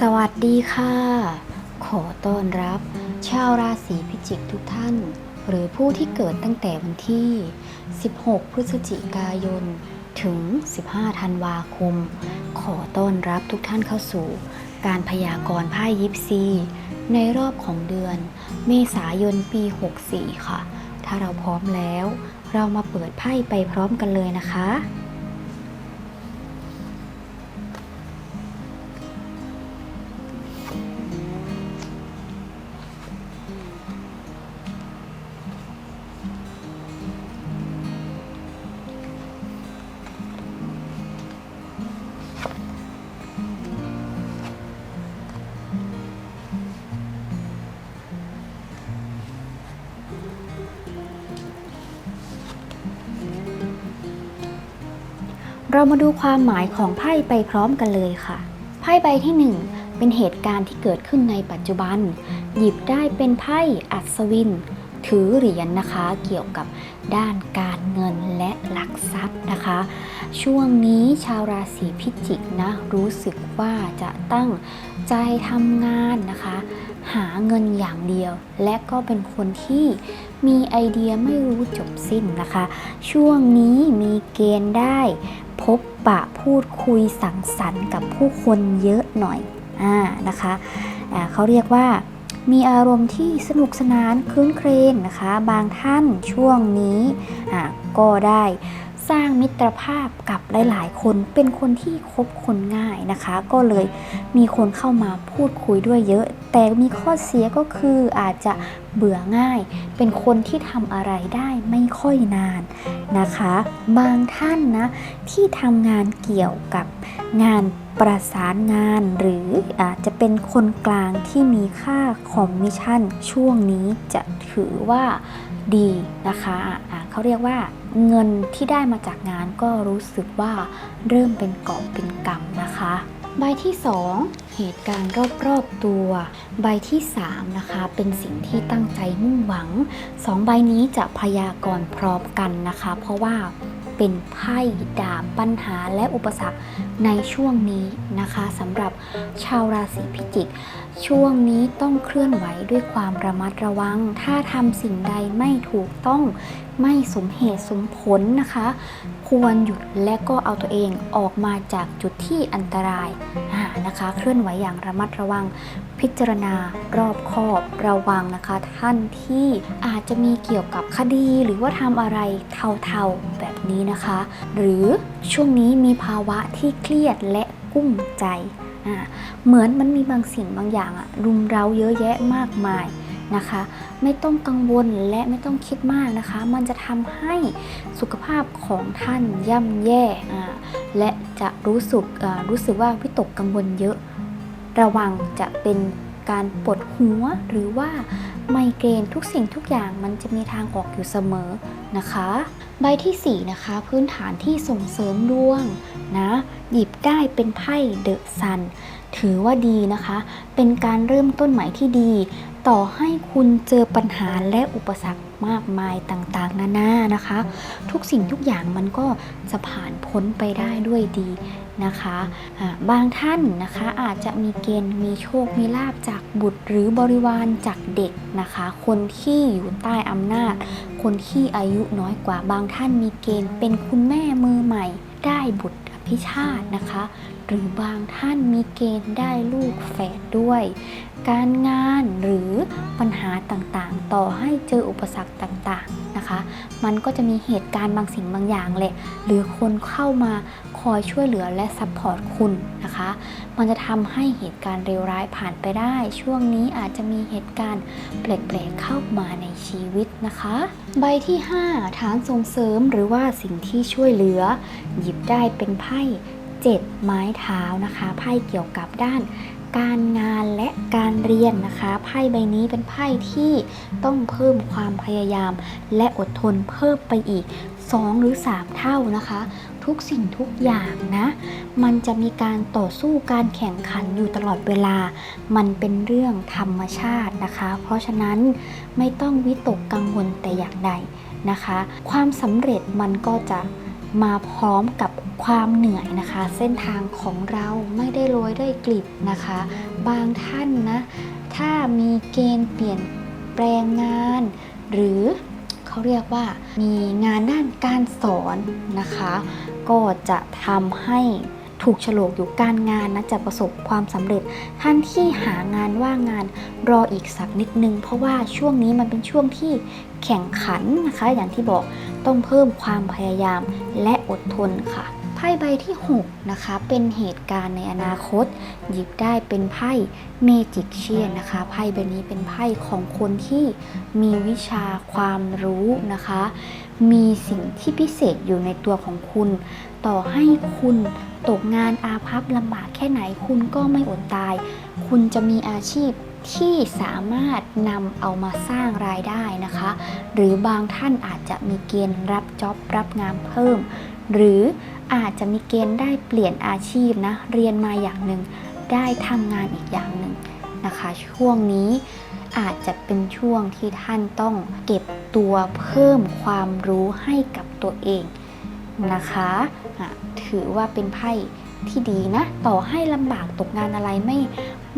สวัสดีค่ะ ขอต้อนรับ ชาวราศีพิจิกทุกท่าน หรือผู้ที่เกิดตั้งแต่วันที่ 16 พฤศจิกายน ถึง 15 ธันวาคม ขอต้อนรับทุกท่านเข้าสู่ การพยากรณ์ไพ่ยิปซี ในรอบของเดือน เมษายนปี 64 ค่ะ ถ้าเราพร้อมแล้ว เรามาเปิดไพ่ไปพร้อมกันเลยนะคะ เรามาดูความหมายของไพ่ไปพร้อมกันเลยค่ะ ไพ่ใบที่ 1 เป็นเหตุการณ์ที่เกิดขึ้นในปัจจุบัน หยิบได้เป็นไพ่อัศวิน ถือเหรียญนนะคะ เกี่ยวกับด้านการเงินและหลักทรัพย์นะคะ ช่วงนี้ชาวราศีพิจิกนะรู้สึกว่าจะตั้งใจทำงานนะคะ หาเงินอย่างเดียว และก็เป็นคนที่มีไอเดียไม่รู้จบสิ้นนะคะ ช่วงนี้มีเกณฑ์ได้ พบปะพูดคุยสังสรรค์กับผู้คนเยอะหน่อยอ่านะคะะเขาเรียกว่ามีอารมณ์ที่สนุกสนานคลื้นเครงนะคะ บางท่านช่วงนี้ก็ได้ สร้างมิตรภาพกับหลายๆ คนเป็นคนที่คบคนง่ายนะคะ ก็เลยมีคนเข้ามาพูดคุยด้วยเยอะ แต่มีข้อเสียก็คืออาจจะเบื่อง่าย เป็นคนที่ทำอะไรได้ไม่ค่อยนานนะคะ บางท่านนะที่ทำงานเกี่ยวกับงานประสานงานหรืออาจจะเป็นคนกลางที่มีค่าคอมมิชชั่น ช่วงนี้จะถือว่าดีนะคะอ่าเขาเรียกว่า เงินที่ได้มาจากงานก็รู้สึกว่าเริ่มเป็นกอบเป็นกำนะคะ ใบที่ 2 เหตุการณ์รอบๆตัว ใบที่ 3 นะคะ เป็นสิ่งที่ตั้งใจมุ่งหวัง 2 ใบนี้จะพยากรณ์พร้อมกันนะคะ เพราะว่า เป็นไพ่ดาบปัญหาและอุปสรรคในช่วงนี้นะคะสำหรับชาวราศีพิจิก ช่วงนี้ต้องเคลื่อนไหวด้วยความระมัดระวัง ถ้าทำสิ่งใดไม่ถูกต้องไม่สมเหตุสมผลนะคะ ควรหยุดและก็เอาตัวเองออกมาจากจุดที่อันตรายอ่า นะคะ เคลื่อนไหวอย่างระมัดระวัง พิจารณารอบคอบระวังนะคะ ท่านที่อาจจะมีเกี่ยวกับคดีหรือว่าทำอะไรเทาๆแบบนี้นะคะ หรือช่วงนี้มีภาวะที่เครียดและกุ้มใจ เหมือนมันมีบางสิ่งบางอย่างอะรุมเร้าเยอะแยะมากมาย นะคะ ไม่ต้องกังวลและไม่ต้องคิดมากนะคะ มันจะทำให้สุขภาพของท่านย่ำแย่และจะรู้สึกรู้สึกว่าวิตกกังวลเยอะ ระวังจะเป็นการปวดหัวหรือว่าไมเกรนทุกสิ่งทุกอย่างมันจะมีทางออกอยู่เสมอนะคะ ใบที่ 4 นะคะ พื้นฐานที่ส่งเสริมดวงนะ หยิบได้เป็นไพ่เดอะซัน ถือว่าดีนะคะ เป็นการเริ่มต้นใหม่ที่ดี ต่อให้คุณเจอปัญหาและอุปสรรคมากมายต่างๆ นานานะคะ ทุกสิ่งทุกอย่างมันก็จะผ่านพ้นไปได้ด้วยดีนะคะบางท่านนะคะอาจจะมีเกณฑ์มีโชค มีลาบจากบุตรหรือบริวารจากเด็กนะคะ คนที่อยู่ใต้อำนาจ คนที่อายุน้อยกว่าบางท่านมีเกณฑ์เป็นคุณแม่มือใหม่ได้บุตร พิชาตินะคะ หรือบางท่านมีเกณฑ์ได้ลูกแฝดด้วย การงานหรือปัญหาต่างๆ ต่อให้เจออุปสรรคต่างๆนะคะ มันก็จะมีเหตุการณ์บางสิ่งบางอย่างแหละหรือคนเข้ามาคอยช่วยเหลือและซัพพอร์ตคุณนะคะ มันจะทำให้เหตุการณ์เลวร้ายผ่านไปได้ ช่วงนี้อาจจะมีเหตุการณ์แปลกๆเข้ามาในชีวิตนะคะ ใบที่ 5 ฐานส่งเสริมหรือว่าสิ่งที่ช่วยเหลือ หยิบได้เป็นไพ่เจ็ดไม้เท้านะคะไพ่เกี่ยวกับด้าน การงานและการเรียนนะคะ ไพ่ใบนี้เป็นไพ่ที่ต้องเพิ่มความพยายาม และอดทนเพิ่มไปอีก 2 หรือ 3 เท่านะคะ ทุกสิ่งทุกอย่างนะ มันจะมีการต่อสู้การแข่งขันอยู่ตลอดเวลา มันเป็นเรื่องธรรมชาตินะคะ เพราะฉะนั้นไม่ต้องวิตกกังวลแต่อย่างใดนะคะ ความสำเร็จมันก็จะ มาพร้อมกับความเหนื่อยนะคะ เส้นทางของเราไม่ได้โรยด้วยกลีบนะคะ บางท่านนะ ถ้ามีเกณฑ์เปลี่ยนแปลงงาน หรือเขาเรียกว่ามีงานด้านการสอนนะคะ ก็จะทำให้ ถูกฉลกอยู่การงานนะจะประสบความสำเร็จ ท่านที่หางานว่างงานรออีกสักนิดนึง เพราะว่าช่วงนี้มันเป็นช่วงที่แข่งขันนะคะ อย่างที่บอกต้องเพิ่มความพยายามและอดทนค่ะไพ่ใบที่ 6 นะคะ เป็นเหตุการณ์ในอนาคต หยิบได้เป็นไพ่เมจิกเชียนนะคะ ไพ่ใบนี้เป็นไพ่ของคนที่มีวิชาความรู้นะคะ มีสิ่งที่พิเศษอยู่ในตัวของคุณ ต่อให้คุณ ตกงานอาภัพลำบากแค่ไหนคุณก็ไม่อดตาย คุณจะมีอาชีพที่สามารถนำเอามาสร้างรายได้นะคะ หรือบางท่านอาจจะมีเกณฑ์รับจ็อบรับงานเพิ่ม หรืออาจจะมีเกณฑ์ได้เปลี่ยนอาชีพนะเรียนมาอย่างหนึ่ง ได้ทำงานอีกอย่างหนึ่งนะคะ ช่วงนี้อาจจะเป็นช่วงที่ท่านต้องเก็บตัวเพิ่มความรู้ให้กับตัวเอง นะคะะถือว่าเป็นไพ่ที่ดีนะ ต่อให้ลำบากตกงานอะไรไม่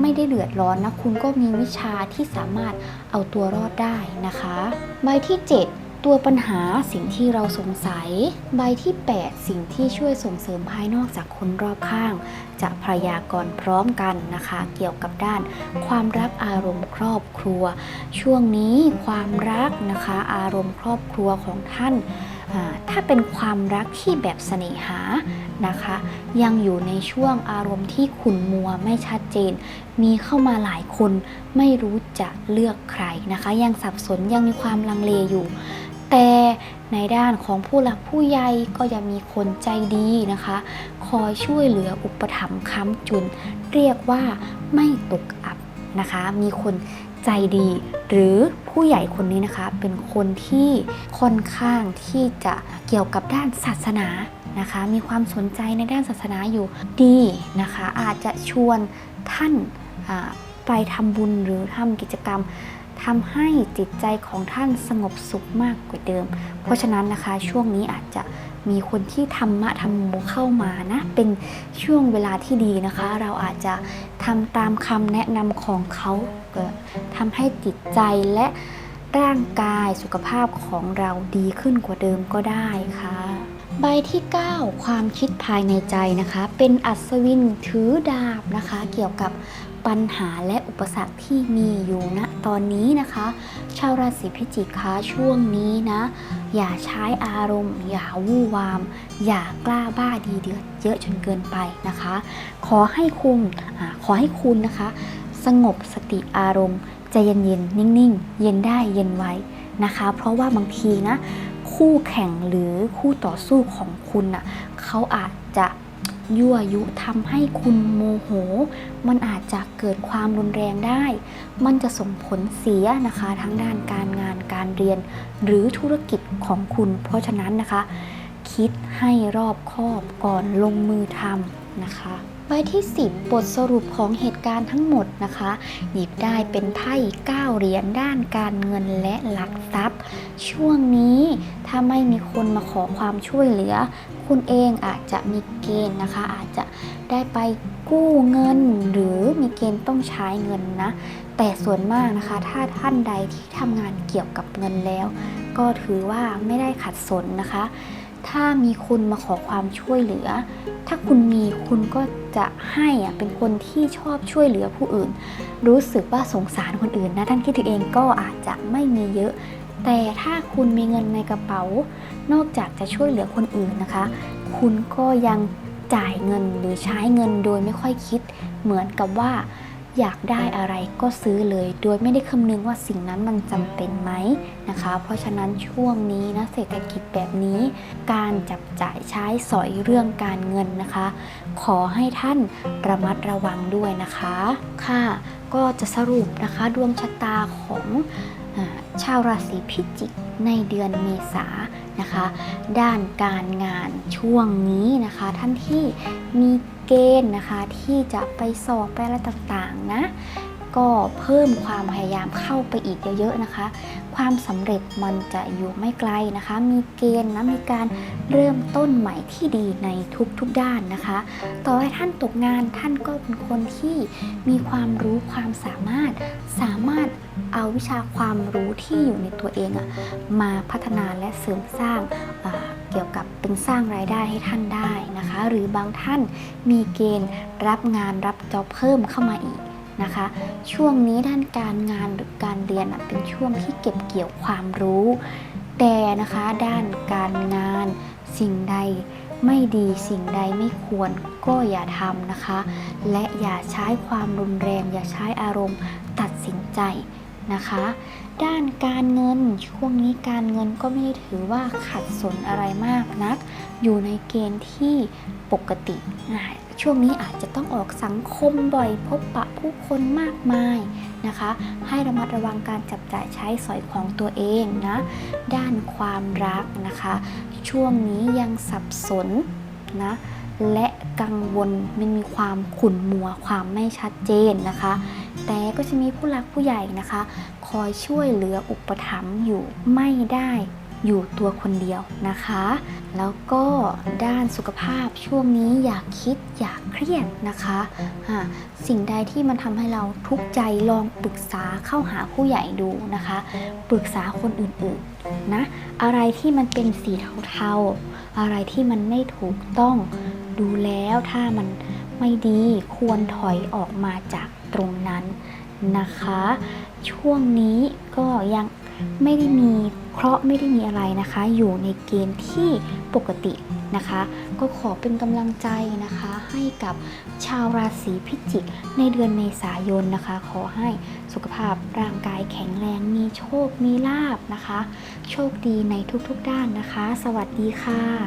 ไม่ได้เดือดร้อนนะ คุณก็มีวิชาที่สามารถเอาตัวรอดได้นะคะ ใบที่ 7 ตัวปัญหาสิ่งที่เราสงสัย ใบที่ 8 สิ่งที่ช่วยส่งเสริมภายนอกจากคนรอบข้าง จะพยากรณ์พร้อมกันนะคะ เกี่ยวกับด้าน ความรักอารมณ์ครอบครัว ช่วงนี้ความรักนะคะ อารมณ์ครอบครัวของท่าน ถ้าเป็นความรักที่แบบเสน่หานะคะ ยังอยู่ในช่วงอารมณ์ที่ขุ่นมัวไม่ชัดเจน มีเข้ามาหลายคนไม่รู้จะเลือกใครนะคะ ยังสับสนยังมีความลังเลอยู่ แต่ในด้านของผู้หลักผู้ใหญ่ก็ยังมีคนใจดีนะคะ คอยช่วยเหลืออุปถัมภ์ค้ำจุน เรียกว่าไม่ตกอับนะคะ มีคน ใจดี หรือผู้ใหญ่คนนี้นะคะ เป็นคนที่ค่อนข้างที่จะเกี่ยวกับด้านศาสนานะคะ มีความสนใจในด้านศาสนาอยู่ดีนะคะ อาจจะชวนท่านไปทำบุญหรือทำกิจกรรมทำให้จิตใจของท่านสงบสุขมากกว่าเดิม เพราะฉะนั้นนะคะช่วงนี้อาจจะ มีคนที่ธรรมะธรรมโมเข้ามานะ เป็นช่วงเวลาที่ดีนะคะ เราอาจจะทำตามคำแนะนำของเขาเอ่อทำให้จิตใจและร่างกายสุขภาพของเราดีขึ้นกว่าเดิมก็ได้ค่ะ ใบที่ 9 ความคิดภายในใจนะคะ เป็นอัศวินถือดาบนะคะ เกี่ยวกับ ปัญหาและอุปสรรคที่มีอยู่ณตอนนี้นะคะ ชาวราศีพิจิกคะช่วงนี้นะ อย่าใช้อารมณ์ อย่าวู่วาม อย่ากล้าบ้าดีเดือดเยอะจนเกินไปนะคะ ขอให้คุณอขอให้คุณนะคะ สงบสติอารมณ์ใจเย็นๆนิ่งๆ เย็นได้เย็นไว้นะคะ เพราะว่าบางทีนะ คู่แข่งหรือคู่ต่อสู้ของคุณน่ะเขาอาจจะ ยั่วยุทำให้คุณโมโห มันอาจจะเกิดความรุนแรงได้ มันจะส่งผลเสียนะคะทั้งด้านการงานการเรียน หรือธุรกิจของคุณ เพราะฉะนั้นนะคะ คิดให้รอบคอบก่อนลงมือทำนะคะใบที่ 10 บทสรุปของเหตุการณ์ทั้งหมดนะคะ หยิบได้เป็นไพ่9เหรียญด้านการเงินและหลักทรัพย์ ช่วงนี้ถ้าไม่มีคนมาขอความช่วยเหลือ คุณเองอาจจะมีเกณฑ์นะคะ อาจจะได้ไปกู้เงินหรือมีเกณฑ์ต้องใช้เงินนะ แต่ส่วนมากนะคะ ถ้าท่านใดที่ทำงานเกี่ยวกับเงินแล้ว ก็ถือว่าไม่ได้ขัดสนนะคะ ถ้ามีคุณมาขอความช่วยเหลือ ถ้าคุณมีคุณก็จะให้อะเป็นคนที่ชอบช่วยเหลือผู้อื่น รู้สึกว่าสงสารคนอื่นนะท่านคิดถึงเองก็อาจจะไม่มีเยอะ แต่ถ้าคุณมีเงินในกระเป๋า นอกจากจะช่วยเหลือคนอื่นนะคะ คุณก็ยังจ่ายเงินหรือใช้เงินโดยไม่ค่อยคิด เหมือนกับว่าอยากได้อะไรก็ซื้อเลย โดยไม่ได้คำนึงว่าสิ่งนั้นมันจำเป็นไหมนะคะ เพราะฉะนั้นช่วงนี้นะเศรษฐกิจแบบนี้ การจับจ่ายใช้สอยเรื่องการเงินนะคะ ขอให้ท่านระมัดระวังด้วยนะคะ ค่ะ ก็จะสรุปนะคะดวงชะตาของ ชาวราศีพิจิกในเดือนเมษานะคะ ด้านการงานช่วงนี้นะคะ ท่านที่มีเกณฑ์นะคะที่จะไปสอบไปอะไรต่างๆนะก็เพิ่มความพยายามเข้าไปอีกเยอะๆนะคะ ความสำเร็จมันจะอยู่ไม่ไกลนะคะ มีเกณฑ์นะมีการเริ่มต้นใหม่ที่ดีในทุกๆด้านนะคะ ต่อให้ท่านตกงานท่านก็เป็นคนที่มีความรู้ความสามารถสามารถเอาวิชาความรู้ที่อยู่ในตัวเองอะมาพัฒนาและเสริมสร้างอ่าเกี่ยวกับเป็นสร้างรายได้ให้ท่านได้นะคะ หรือบางท่านมีเกณฑ์รับงานรับจ็อบเพิ่มเข้ามาอีก นะคะ ช่วงนี้ด้านการงานหรือการเรียนเป็นช่วงที่เก็บเกี่ยวความรู้ แต่นะคะด้านการงานสิ่งใดไม่ดีสิ่งใดไม่ควรก็อย่าทำนะคะ และอย่าใช้ความรุนแรง อย่าใช้อารมณ์ตัดสินใจนะคะ ด้านการเงินช่วงนี้การเงินก็ไม่ได้ถือว่าขัดสนอะไรมากนัก อยู่ในเกณฑ์ที่ปกติอ่าช่วงนี้อาจจะต้องออกสังคมบ่อยพบปะผู้คนมากมายนะคะ ให้ระมัดระวังการจับจ่ายใช้สอยของตัวเองนะด้านความรักนะคะ ช่วงนี้ยังสับสนนะและกังวลมันมีความขุ่นมัวความไม่ชัดเจนนะคะ แต่ก็จะมีผู้หลักผู้ใหญ่นะคะ คอยช่วยเหลืออุปถัมภ์อยู่ไม่ได้ อยู่ตัวคนเดียวนะคะ แล้วก็ด้านสุขภาพช่วงนี้อย่าคิดอย่าเครียดนะคะอ่าสิ่งใดที่มันทำให้เราทุกข์ใจลองปรึกษาเข้าหาผู้ใหญ่ดูนะคะ ปรึกษาคนอื่นๆนะอะไรที่มันเป็นสีเทาๆ อะไรที่มันไม่ถูกต้องดูแล้วถ้ามันไม่ดีควรถอยออกมาจากตรงนั้นนะคะ ช่วงนี้ก็ยัง ไม่ได้มีเคราะห์ไม่ได้มีอะไรนะคะ อยู่ในเกณฑ์ที่ปกตินะคะ ก็ขอเป็นกำลังใจนะคะ ให้กับชาวราศีพิจิกในเดือนเมษายนนะคะ ขอให้สุขภาพร่างกายแข็งแรงมีโชคมีลาบนะคะ โชคดีในทุกๆด้านนะคะ สวัสดีค่ะ